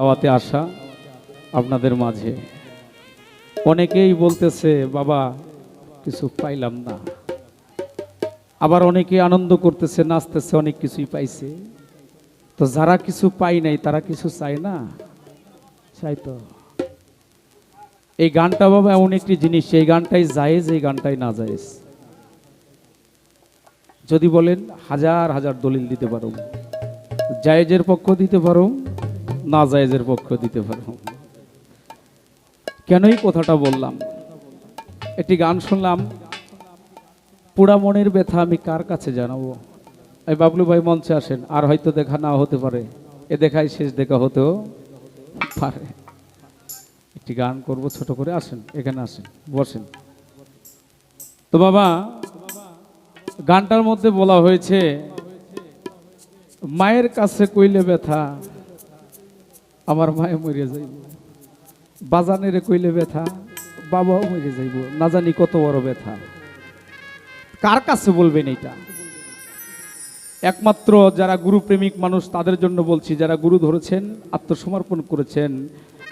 দাওয়াতে আসা আপনাদের মাঝে। অনেকেই বলতেছে, বাবা, কিছু পাইলাম না। আবার অনেকে আনন্দ করতেছে, নাচতেছে, অনেক কিছুই পাইছে। তো যারা কিছু পাই নাই, তারা কিছু চায় না? চাই তো। এই গানটা বাবা এমন একটি জিনিস, এই গানটাই জায়েজ, এই গানটাই না জায়েজ। যদি বলেন, হাজার হাজার দলিল দিতে পারো। জায়েজের পক্ষ দিতে পারো। না জায়েজের পক্ষ দিতে পারো কেনই কথাটা বললাম? একটি গান শুনলাম পোড়া মনের ব্যথা আমি কার কাছে জানাব? এই বাবলু ভাই মঞ্চে আসেন, আর হয়তো দেখা না হতে পারে। এ দেখাই শেষ দেখা হতেও পারে। একটি গান করব ছোট করে, আসেন, এখানে আসেন, বসেন। তো বাবা, গানটার মধ্যে বলা হয়েছে, মায়ের কাছে কইলে ব্যথা আমার মায়ে মরে যাইব। বাজানের কইলে ব্যথা, বাবাও মরে যাইব। না জানি কত বড় ব্যথা। কার কাছে বলবেন এটা একমাত্র যারা গুরু প্রেমিক মানুষ, তাদের জন্য বলছি, যারা গুরু ধরেছেন, আত্মসমর্পণ করেছেন,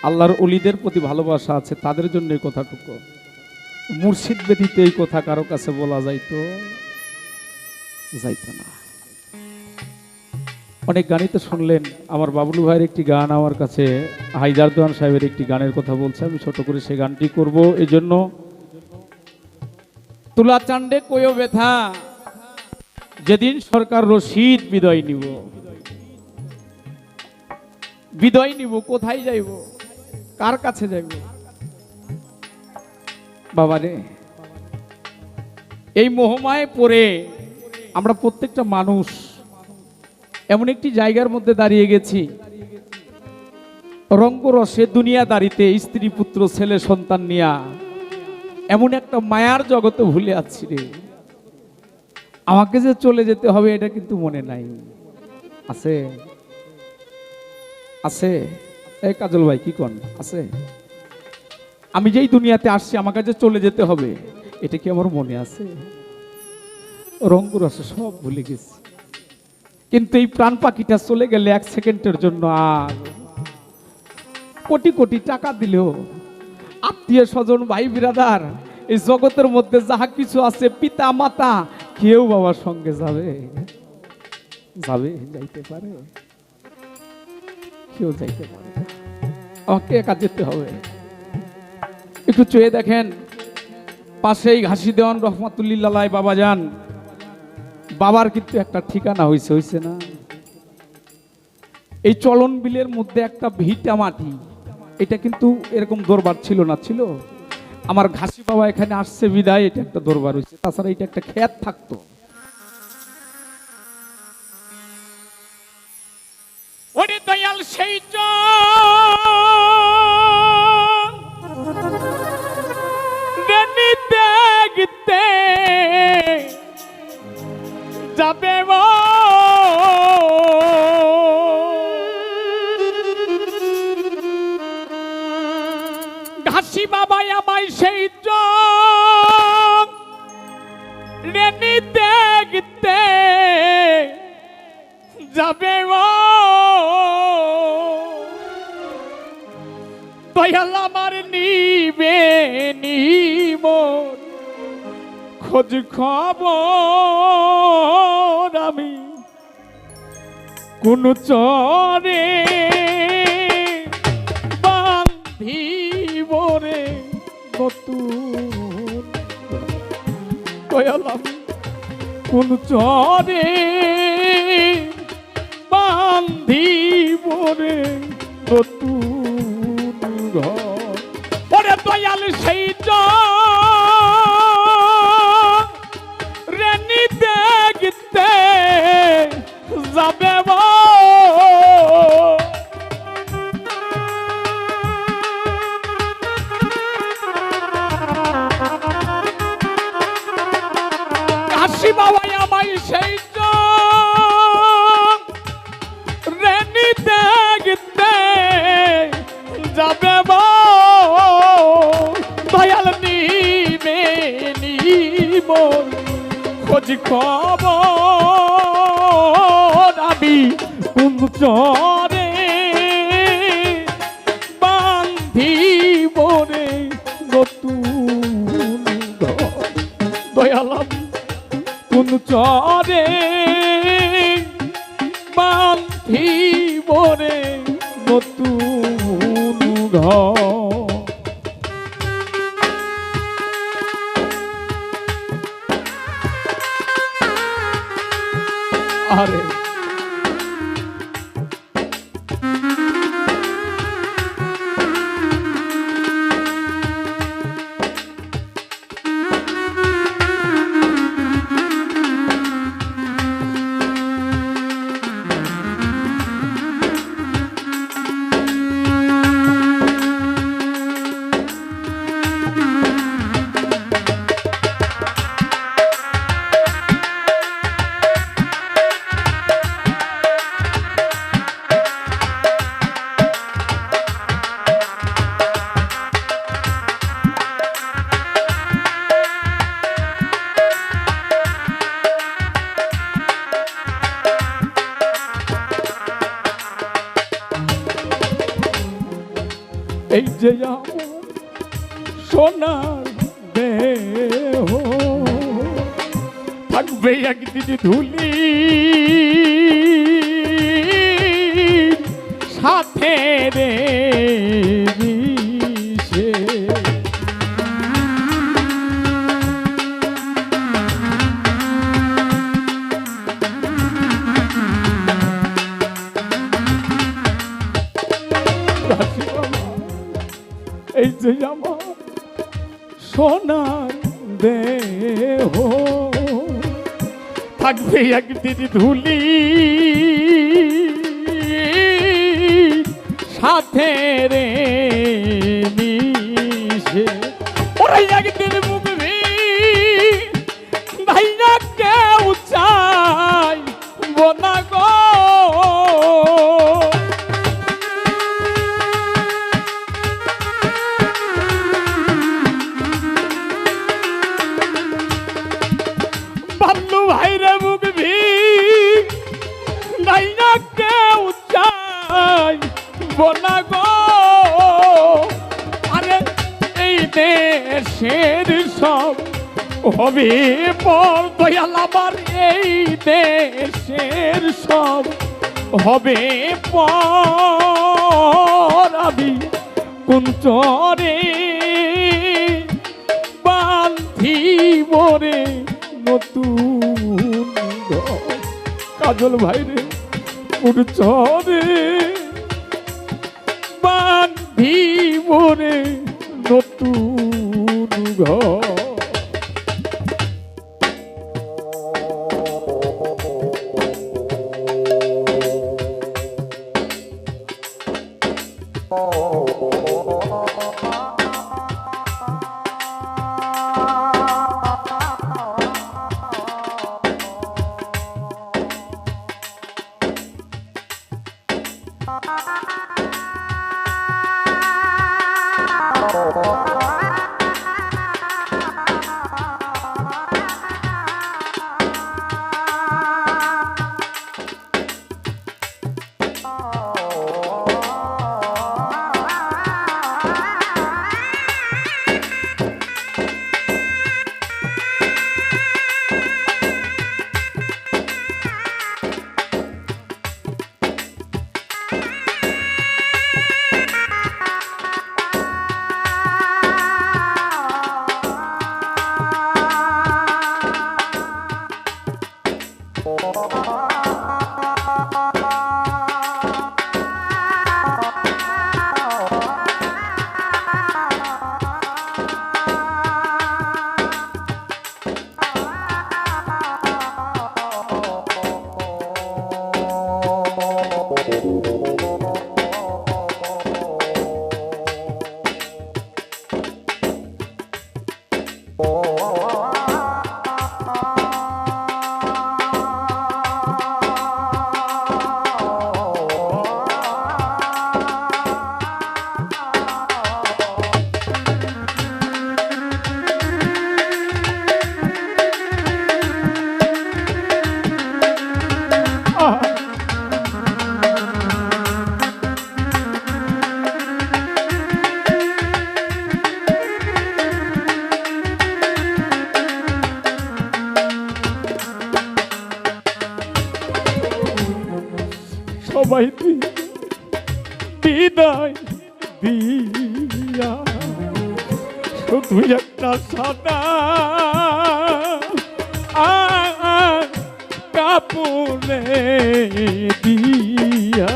আল্লাহর অলিদের প্রতি ভালোবাসা আছে, তাদের জন্য এই কথাটুকু। মুর্শিদ ব্যতীত এই কথা কারও কাছে বলা যাইতো যাইতো না। অনেক গানই তো শুনলেন। আমার বাবলু ভাইয়ের একটি গান আমার কাছে হাইদার দোয়ান সাহেবের একটি গানের কথা বলছে। আমি ছোট করে সেই গানটি করব। এই জন্য তুলা চান্ডে কয়ো ব্যথা, যেদিন সরকার রশিদ বিদায় নিব। বিদায় নিব, কোথায় যাইব? কার কাছে যাইব? বাবারে এই মোহমায় পড়ে আমরা প্রত্যেকটা মানুষ এমন একটি জায়গার মধ্যে দাঁড়িয়ে গেছি। রঙ্গরসে দুনিয়া দাঁড়িতে স্ত্রী, পুত্র, ছেলে, সন্তান নিয়া এমন একটা মায়ার জগতে ভুলে আছি রে। আমাকে যে চলে যেতে হবে এটা কিন্তু মনে নাই। আছে? আছে? এই কাজল ভাই, কি কন? আছে? আমি যেই দুনিয়াতে আসছি, আমাকে যে চলে যেতে হবে, এটা কি আমার মনে আছে? রঙ্গরসে সব ভুলে গেছি। কিন্তু এই প্রাণ পাখিটা চলে গেলে এক সেকেন্ডের জন্য আর কোটি কোটি টাকা দিলেও আত্মীয় স্বজন, ভাই বিরাদার, এই জগতের মধ্যে যাহা কিছু আছে, পিতা, মাতা, কেউ বাবার সঙ্গে যাবে যাবে, যাইতে পারে। কেউ যাইতে পারে। আমাকে একা যেতে হবে। একটু চয়ে দেখেন, পাশেই ঘাসি দেওয়ান রহমাতুল্লিল্লাহ বাবা যান। বাবার কিন্তু একটা ঠিকানা হয়েছে হয়েছে না? এই চলন বিলের মধ্যে একটা ভিটা মাটি, এটা কিন্তু এরকম দরবার ছিল না, ছিল? আমার ঘাসি বাবা এখানে আসছে বিদায়, এটা একটা দরবার হয়েছে তাছাড়া এটা একটা খ্যাত থাকতো। আমায় সেই রেনি দেখতে যাবে দয়াল আমার নিবে নিমন খোঁজ খবর আমি কোন চরে নতুন দয়াল কোন চরে বান্ধিব রে নতুন ঘর? দয়াল সেই রেনি আমি কোন চরে বান্ধিবরে নতুন দয়ালাম কোন চরে আরে এই যে সোনার দেহ। থাকবে একদিন ধুলি। সাথে রে। যে আমার সোনার দেহ। থাকবে একদিন ধুলি সাথে রে দেশের সব হবে পর দয়াল আমার এই দেশের সব হবে পর আমি কোন চরে বান্ধিব রে নতুন। কাজল ভাই রে কোন চরে বান্ধিব রে নতুন Oh, oh, oh, oh. বিদায় দিয়া। শুধু একটা সাদা কাপড়ে দিয়া।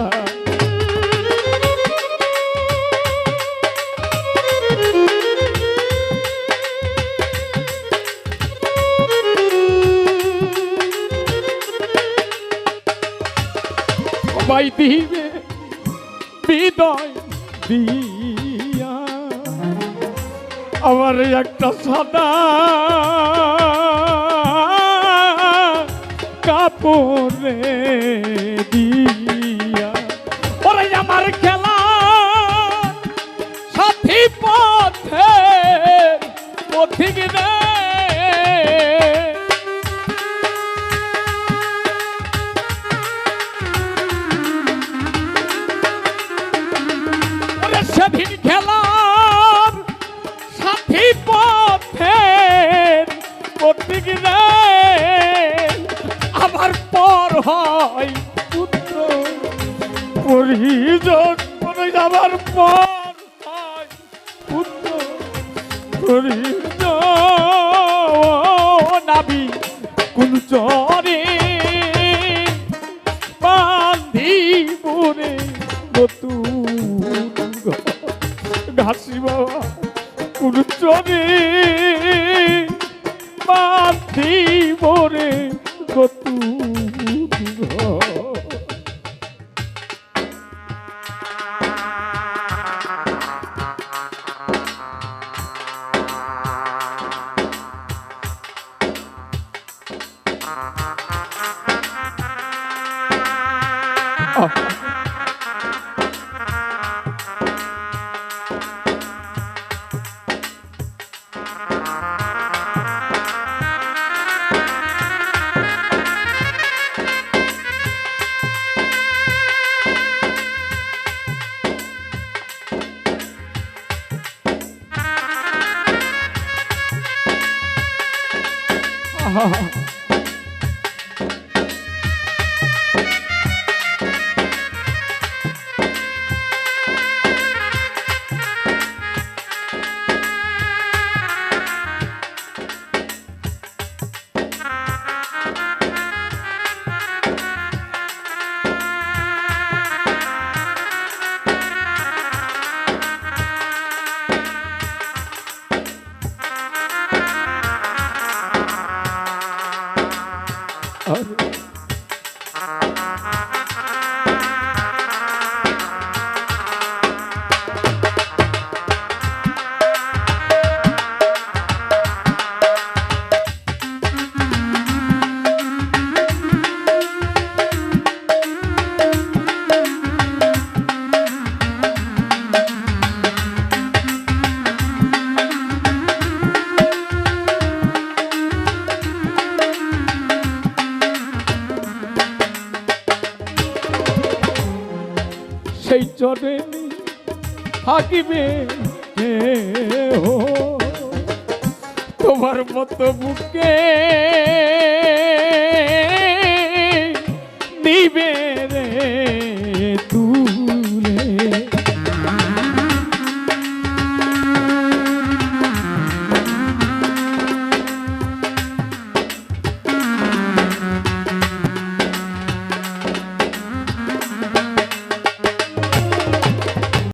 সবাই দিবে বিদায় দিয়া। আমার একটা সাদা কাপড়ে দিয়া। ওরে আমার খেলা সাথী পথে পথিক রে। সেদিন খেলার সাথী পথের আমার পর হয় পুত্র আমার পর হয় পুত্র নাবি কুঞ্চরে সেই থাকিবে তোমার মতো বুকে নিবে